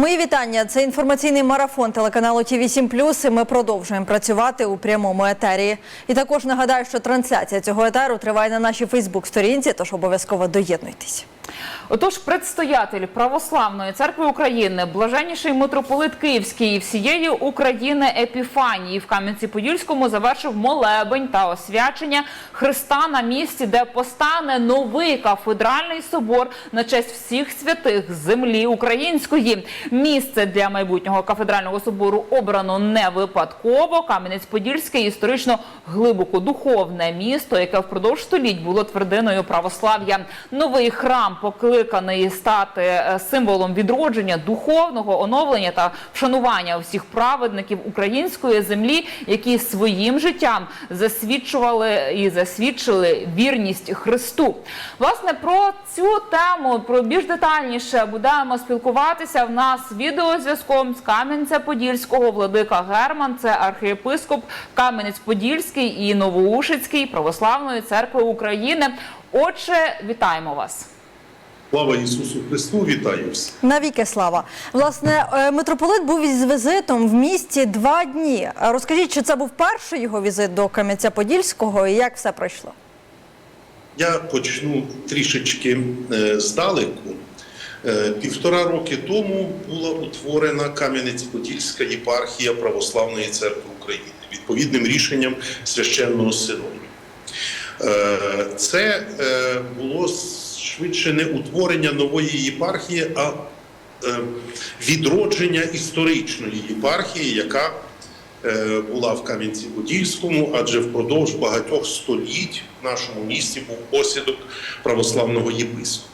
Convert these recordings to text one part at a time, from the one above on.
Мої вітання. Це інформаційний марафон телеканалу Ті 7 і Ми продовжуємо працювати у прямому етері. І також нагадаю, що трансляція цього етеру триває на нашій Фейсбук-сторінці, тож обов'язково доєднуйтесь. Отож, предстоятель Православної церкви України, блаженніший митрополит Київський і всієї України Епіфанії в Кам'янці-Подільському завершив молебень та освячення Христа на місці, де постане новий кафедральний собор на честь всіх святих землі української. Місце для майбутнього кафедрального собору обрано не випадково. Кам'янець-Подільський історично глибоко духовне місто, яке впродовж століть було твердиною православ'я. Новий храм покликаний стати е, символом відродження, духовного оновлення та вшанування всіх праведників української землі, які своїм життям засвідчували і засвідчили вірність Христу. Власне про цю тему про більш детальніше будемо спілкуватися. В нас відеозв'язком з Кам'янця-Подільського владика Герман, це архієпископ Кам'янець-Подільський і Новоушицький православної церкви України. Отже, вітаємо вас. Слава Ісусу Христу, вітаю всіх. Навіки слава. Власне, е, митрополит був із візитом в місті два дні. Розкажіть, чи це був перший його візит до Кам'янця-Подільського і як все пройшло? Я почну трішечки е, здалеку. Е, Півтора роки тому була утворена Кам'янець-Подільська єпархія Православної церкви України відповідним рішенням священного синоду. Це було швидше не утворення нової єпархії, а е, відродження історичної єпархії, яка е, була в Кам'янці-Подільському, адже впродовж багатьох століть в нашому місті був осідок православного єпископа.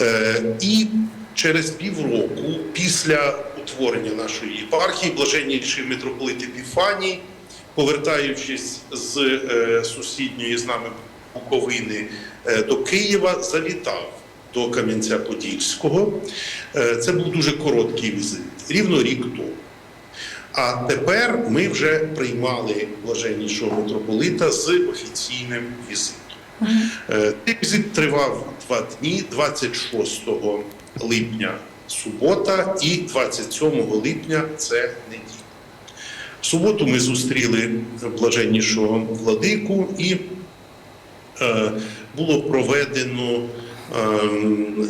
Е, І через півроку після утворення нашої єпархії, блаженніший митрополит Епіфаній, повертаючись з сусідньої з нами Буковини до Києва, завітав до Кам'янця-Подільського. Е, Це був дуже короткий візит, рівно рік тому. А тепер ми вже приймали блаженнішого митрополита з офіційним візитом. Е, Цей візит тривав два дні, 26 липня субота і 27 липня це неділя. В суботу ми зустріли блаженнішого владику і е, було проведено ем,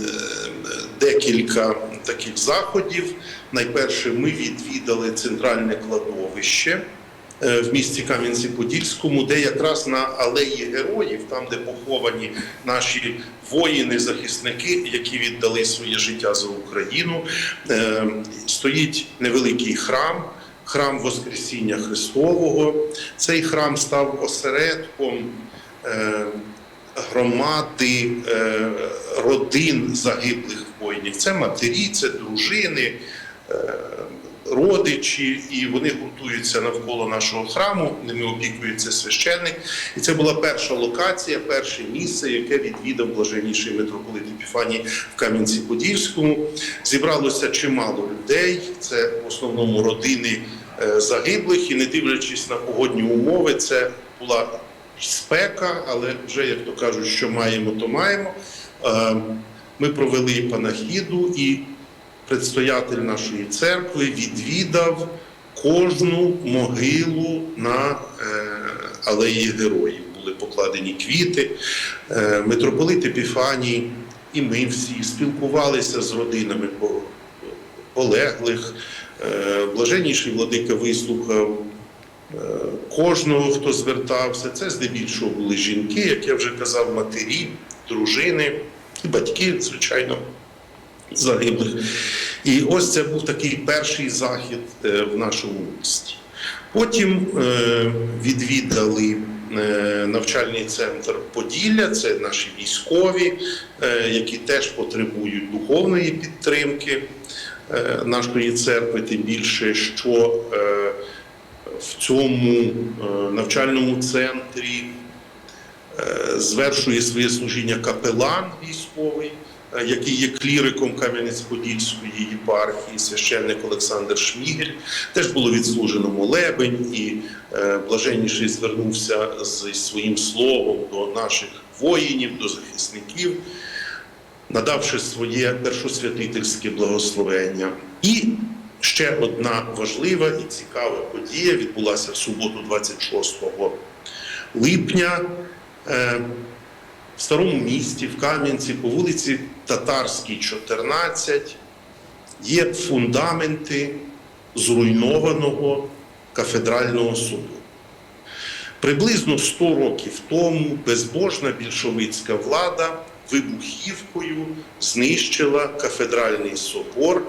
декілька таких заходів. Найперше, ми відвідали центральне кладовище е, в місті Кам'янці-Подільському, де якраз на алеї героїв, там, де поховані наші воїни, захисники, які віддали своє життя за Україну, е, стоїть невеликий храм. Храм Воскресіння Христового. Цей храм став осередком е, громади е, родин загиблих воїнів. Це матері, це дружини, е, родичі, і вони гуртуються навколо нашого храму. Ними опікується священник. І це була перша локація, перше місце, яке відвідав блаженніший митрополит Епіфаній в Кам'янці-Подільському. Зібралося чимало людей. Це в основному родини е, загиблих, і не дивлячись на погодні умови, це була спека, але вже як то кажуть, що маємо, то маємо. Е, Ми провели панахіду, і предстоятель нашої церкви відвідав кожну могилу на е, алеї героїв. Були покладені квіти. Е, Митрополит Епіфаній і ми всі спілкувалися з родинами полеглих. Блаженніший владика вислухав кожного, хто звертався. Це здебільшого були жінки, як я вже казав, матері, дружини і батьки, звичайно, загиблих. І ось це був такий перший захід е, в нашому місті. Потім е, відвідали е, навчальний центр Поділля, це наші військові, е, які теж потребують духовної підтримки е, нашої церкви, тим більше, що е, в цьому е, навчальному центрі е, звершує своє служіння капелан військовий, е, який є кліриком Кам'янець-Подільської єпархії, священник Олександр Шмігель. Теж було відслужено молебень, і блаженніший звернувся зі своїм словом до наших воїнів, до захисників. надавши своє першосвятительське благословення. І ще одна важлива і цікава подія відбулася в суботу, 26 липня. Е, в старому місті, в Кам'янці, по вулиці Татарській, 14, є фундаменти зруйнованого кафедрального суду. Приблизно 100 років тому безбожна більшовицька влада вибухівкою знищила кафедральний собор,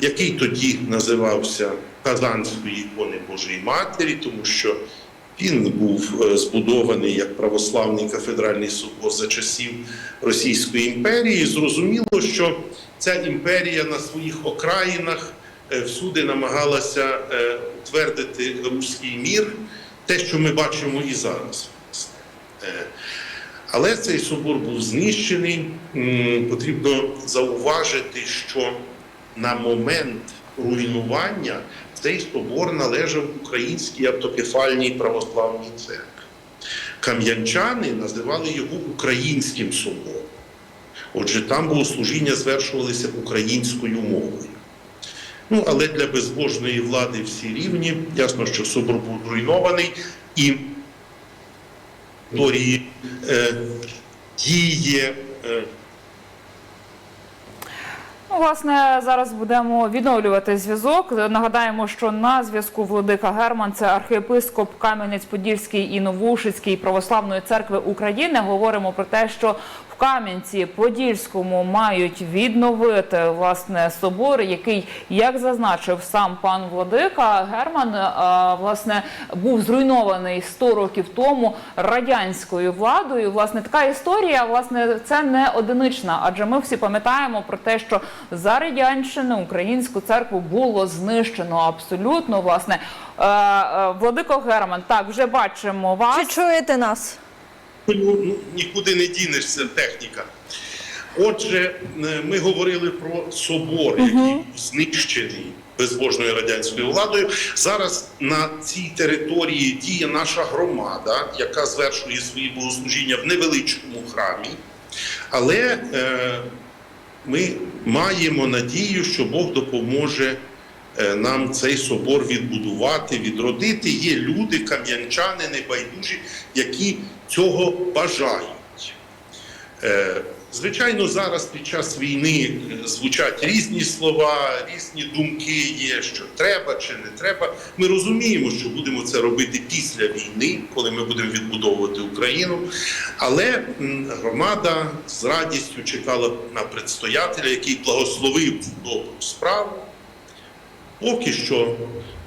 який тоді називався Казанської ікони Божої Матері, тому що він був е, збудований як православний кафедральний собор за часів Російської імперії. Зрозуміло, що ця імперія на своїх окраїнах е, всюди намагалася е, утвердити руський мір, те, що ми бачимо і зараз. Але цей собор був знищений. Потрібно зауважити, що на момент руйнування цей собор належав Українській автокефальній православній церкві. Кам'янчани називали його Українським собором. Отже, там богослужіння звершувалися українською мовою. Ну, але для безбожної влади всі рівні. Ясно, що собор був зруйнований і території е, діє. Е, власне, зараз будемо відновлювати зв'язок. Нагадаємо, що на зв'язку Владика Герман це архієпископ Кам'янець-Подільський і Новушицький православної церкви України. Говоримо про те, що в Кам'янці-Подільському мають відновити власне собор, який, як зазначив сам пан Владика, Герман власне був зруйнований 100 років тому радянською владою. Власне, така історія, власне, це не одинична, адже ми всі пам'ятаємо про те, що за радянщини українську церкву було знищено абсолютно. Власне, Е, е, Владико Герман, так вже бачимо вас. Чи чуєте нас? Ну, нікуди не дінешся техніка. Отже, е, ми говорили про собор, який був знищений безбожною радянською владою. Зараз на цій території діє наша громада, яка звершує свої богослужіння в невеличкому храмі. Але е, ми маємо надію, що Бог допоможе нам цей собор відбудувати, відродити. Є люди, кам'янчани, небайдужі, які цього бажають. Е, Звичайно, зараз під час війни е, звучать різні слова, різні думки є, що треба чи не треба. Ми розуміємо, що будемо це робити після війни, коли ми будемо відбудовувати Україну. Але громада з радістю чекала на предстоятеля, який благословив добру справу. Поки що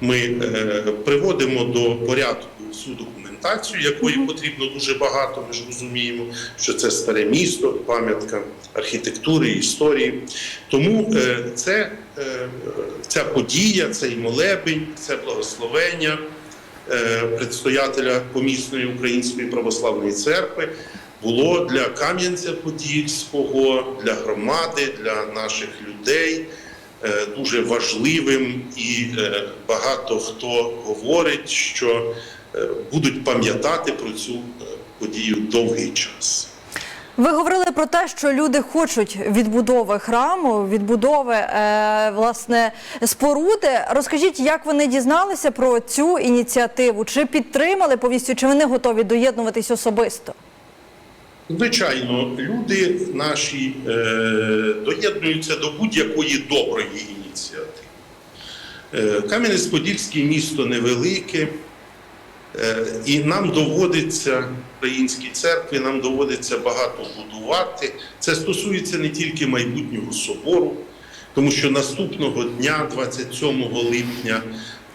ми е, приводимо до порядку всю документацію, якої потрібно дуже багато. Ми ж розуміємо, що це старе місто, пам'ятка архітектури, історії. Тому е, це, е, ця подія, цей молебень, це благословення предстоятеля помісної української православної церкви. Було для Кам'янця-Подільського, для громади, для наших людей дуже важливим, і е, багато хто говорить, що е, будуть пам'ятати про цю е, подію довгий час. Ви говорили про те, що люди хочуть відбудови храму, відбудови е, власне споруди. Розкажіть, як вони дізналися про цю ініціативу? Чи підтримали повністю, чи вони готові доєднуватись особисто? Звичайно, люди наші е, доєднуються до будь-якої доброї ініціативи. Е, Кам'янець-Подільське місто невелике, е, і нам доводиться, українській церкві, нам доводиться багато будувати. Це стосується не тільки майбутнього собору, тому що наступного дня, 27 липня,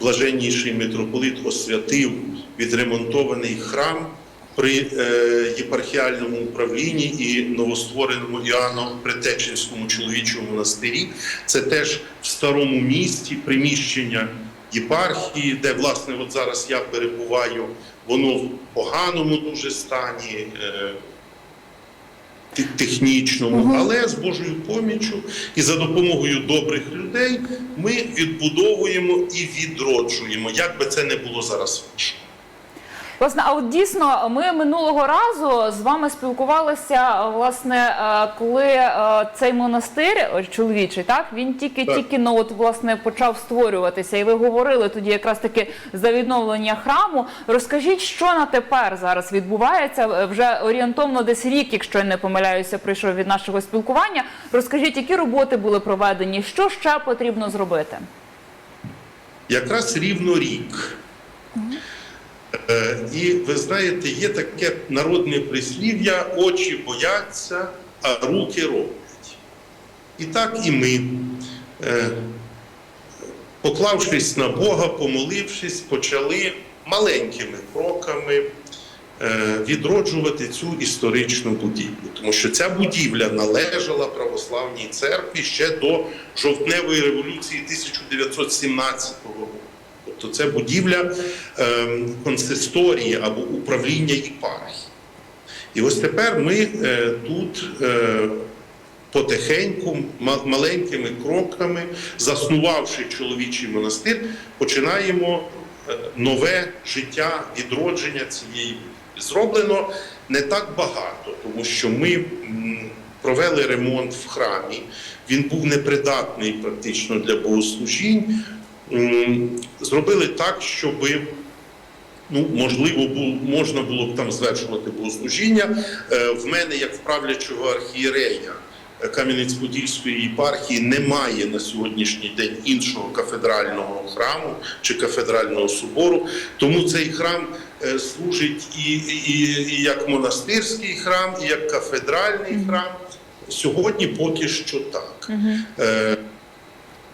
блаженніший митрополит освятив відремонтований храм при е, єпархіальному управлінні і новоствореному Іоанно-Притеченському чоловічому монастирі. Це теж в старому місті приміщення єпархії, де власне от зараз я перебуваю. Воно в поганому дуже стані. Е, те- Технічному, але з Божою поміччю і за допомогою добрих людей ми відбудовуємо і відроджуємо, як би це не було зараз важко. Власне, а от дійсно, ми минулого разу з вами спілкувалися, власне, е, коли е, цей монастир е, чоловічий, так він тільки Так. тільки ну от власне почав створюватися, і ви говорили тоді якраз таки за відновлення храму. Розкажіть, що на тепер зараз відбувається? Вже орієнтовно десь рік, якщо я не помиляюся, прийшов від нашого спілкування. Розкажіть, які роботи були проведені, що ще потрібно зробити? Якраз рівно рік. Е, І ви знаєте, є таке народне прислів'я: очі бояться, а руки роблять. І так і ми, е, поклавшись на Бога, помолившись, почали маленькими кроками е, відроджувати цю історичну будівлю. Тому що ця будівля належала православній церкві ще до жовтневої революції 1917 року. Тобто це будівля е, консисторії або управління єпархії. І ось тепер ми е, тут е, потихеньку, маленькими кроками, заснувавши чоловічий монастир, починаємо е, нове життя, відродження цієї будівлі. Зроблено не так багато, тому що ми провели ремонт в храмі. Він був непридатний практично для богослужінь. Зробили так, щоби ну, можливо, бу- можна було б там звершувати богослужіння. Е, В мене, як в правлячого архієрея е, Кам'янець-Подільської єпархії, немає на сьогоднішній день іншого кафедрального храму чи кафедрального собору. Тому цей храм е, служить і, і, і як монастирський храм, і як кафедральний храм. Сьогодні поки що так. Е,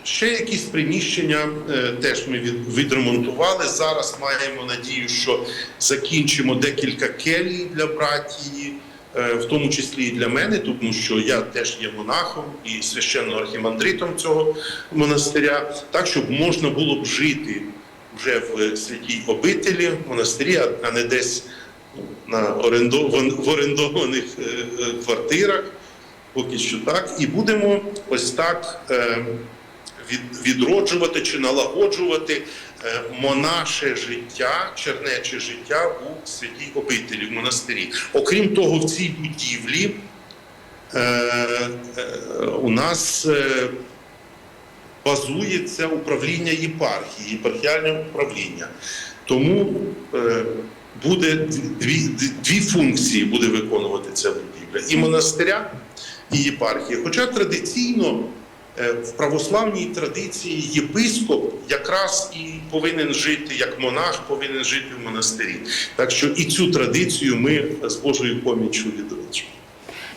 Ще якісь приміщення е, теж ми відремонтували. Зараз маємо надію, що закінчимо декілька келій для братії, е, в тому числі і для мене, тому що я теж є монахом і священно-архімандритом цього монастиря, так щоб можна було б жити вже в святій обителі в монастирі, а- не десь ну, на в орендованих е, е, квартирах. Поки що так, і будемо ось так. Від, відроджувати чи налагоджувати е, монаше життя, чернече життя у святій обителі, в монастирі. Окрім того, в цій будівлі е, е, у нас базується управління єпархії, єпархіальне управління. Тому буде дві, дві, функції буде виконувати ця будівля і монастиря, і єпархії. Хоча традиційно в православній традиції єпископ якраз і повинен жити як монах, повинен жити в монастирі. Так що і цю традицію ми з Божою поміччю відроджуємо.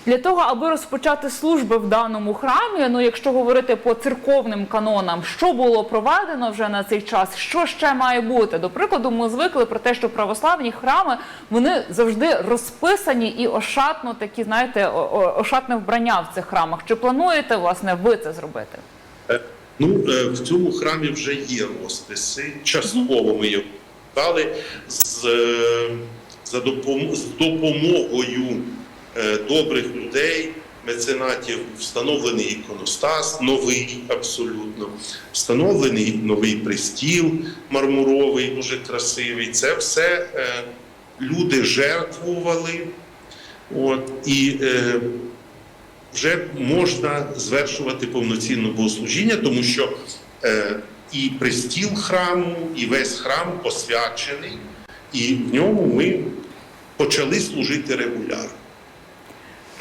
Для того, аби розпочати служби в даному храмі, ну якщо говорити по церковним канонам, що було проведено вже на цей час, що ще має бути? До прикладу, ми звикли про те, що православні храми вони завжди розписані і ошатно такі, знаєте, ошатне вбрання в цих храмах. Чи плануєте власне ви це зробити? Е, Ну, е, в цьому храмі вже є розписи. Частково ми його дали з, е, за допомогою добрих людей, меценатів, встановлений іконостас, новий абсолютно, встановлений новий пристіл мармуровий, дуже красивий. Це все е, люди жертвували. От, і е, вже можна звершувати повноцінне богослужіння, тому що е, і пристіл храму, і весь храм посвячений, і в ньому ми почали служити регулярно.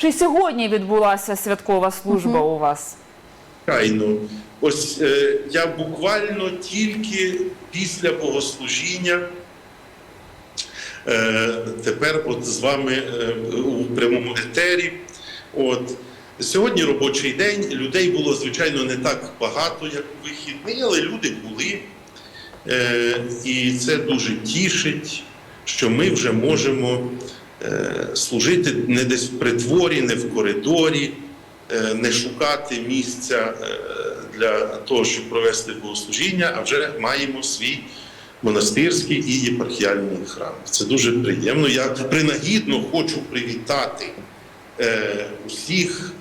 Чи сьогодні відбулася святкова служба у вас? Звичайно, ось е, я буквально тільки після богослужіння. Е, тепер от з вами е, у прямому етері. От сьогодні робочий день. Людей було звичайно не так багато, як у вихідний, але люди були. Е, і це дуже тішить, що ми вже можемо служити не десь в притворі, не в коридорі, е, не шукати місця е, для того, щоб провести богослужіння, а вже маємо свій монастирський і єпархіальний храм. Це дуже приємно. Я принагідно хочу привітати е, усіх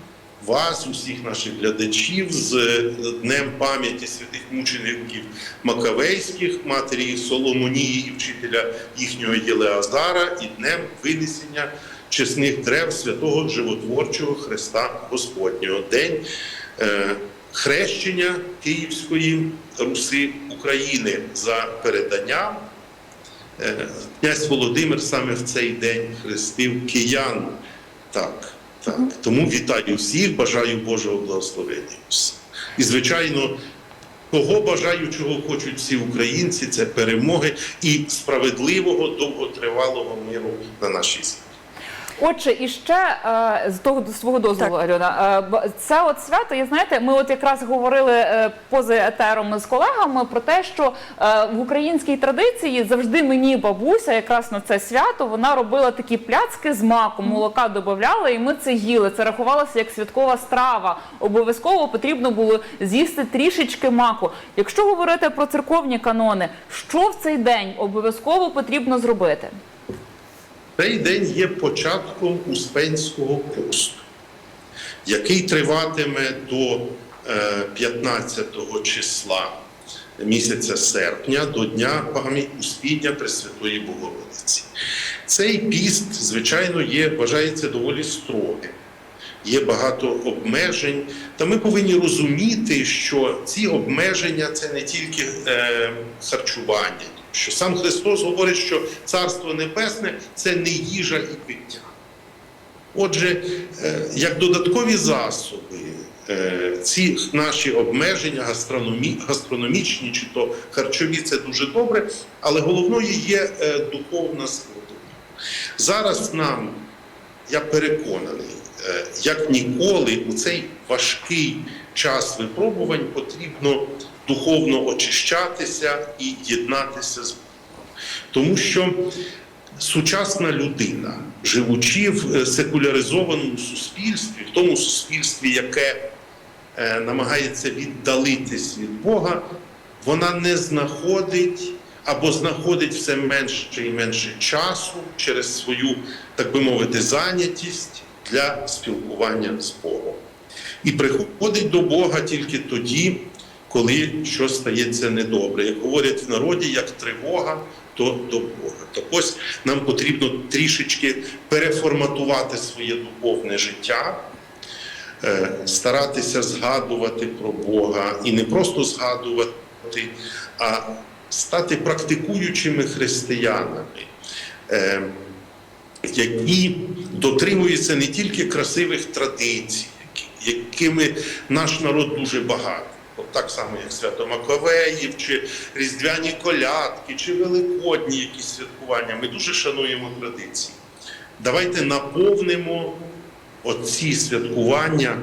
вас, усіх наших глядачів з е, Днем пам'яті святих мучеників Макавейських, матері Соломонії і вчителя їхнього Єлеазара, і Днем винесення чесних древ святого животворчого Христа Господнього. День е, хрещення Київської Руси України за переданням. Е, Князь Володимир саме в цей день хрестив киян. Так, так. Тому вітаю всіх, бажаю Божого благословення. І, звичайно, того бажаю, чого хочуть всі українці, це перемоги і справедливого довготривалого миру на нашій землі. Отже, і ще е, з того свого дозволу, Альона, е, це от свято. І знаєте, ми от якраз говорили е, поза етером з колегами про те, що в українській традиції завжди мені бабуся, якраз на це свято, вона робила такі пляцки з маком, молока додавала, і ми це їли. Це рахувалося як святкова страва. Обов'язково потрібно було з'їсти трішечки маку. Якщо говорити про церковні канони, що в цей день обов'язково потрібно зробити? Цей день є початком Успенського посту, який триватиме до е, 15 числа місяця серпня до Дня пам'яті Успіння Пресвятої Богородиці. Цей піст, звичайно, є, вважається доволі строгим. Є багато обмежень, та ми повинні розуміти, що ці обмеження це не тільки е, харчування, що сам Христос говорить, що Царство Небесне це не їжа і пиття. Отже, е, як додаткові засоби, е, ці наші обмеження гастрономі, гастрономічні чи то харчові, це дуже добре, але головною є е, духовна складова. Зараз нам, я переконаний, як ніколи у цей важкий час випробувань потрібно духовно очищатися і єднатися з Богом. Тому що сучасна людина, живучи в е, секуляризованому суспільстві, в тому суспільстві, яке е, намагається віддалитись від Бога, вона не знаходить або знаходить все менше і менше часу через свою, так би мовити, зайнятість для спілкування з Богом. І приходить до Бога тільки тоді, коли щось стається недобре. Як говорять в народі, як тривога, то до Бога. Так ось нам потрібно трішечки переформатувати своє духовне життя, е, старатися згадувати про Бога і не просто згадувати, а стати практикуючими християнами. е, які дотримуються не тільки красивих традицій, якими наш народ дуже багатий. Так само, як свято Маковеїв, чи Різдвяні колядки, чи Великодні якісь святкування. Ми дуже шануємо традиції. Давайте наповнимо оці святкування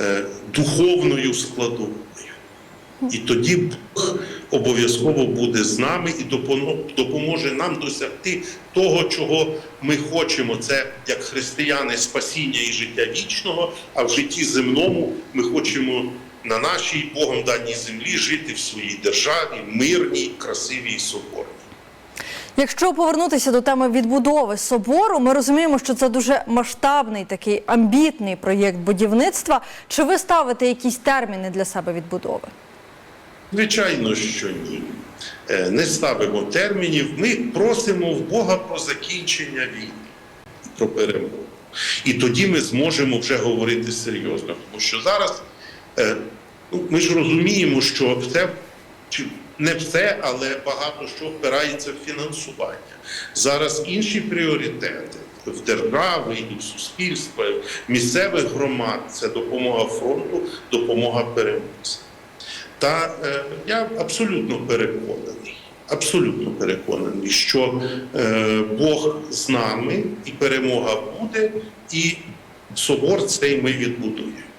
е, духовною складовою. І тоді Бог обов'язково буде з нами і допоможе нам досягти того, чого ми хочемо. Це як християни спасіння і життя вічного, а в житті земному ми хочемо на нашій Богом даній землі жити в своїй державі, мирній, красивій і соборній. Якщо повернутися до теми відбудови собору, ми розуміємо, що це дуже масштабний такий амбітний проєкт будівництва. Чи ви ставите якісь терміни для себе відбудови? Звичайно, що ні. Е, Не ставимо термінів. Ми просимо в Бога про закінчення війни, про перемогу. І тоді ми зможемо вже говорити серйозно. Тому що зараз ми ж розуміємо, що все, не все, але багато що впирається в фінансування. Зараз інші пріоритети в держави і в суспільства, і в місцевих громад це допомога фронту, допомога перемозі. Та е, я абсолютно переконаний, абсолютно переконаний, що е, Бог з нами і перемога буде, і собор цей ми відбудуємо.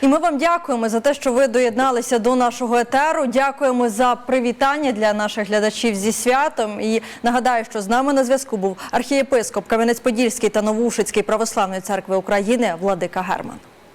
І ми вам дякуємо за те, що ви доєдналися до нашого етеру. Дякуємо за привітання для наших глядачів зі святом. І нагадаю, що з нами на зв'язку був архієпископ Кам'янець-Подільський та Новушицький православної церкви України Владика Герман.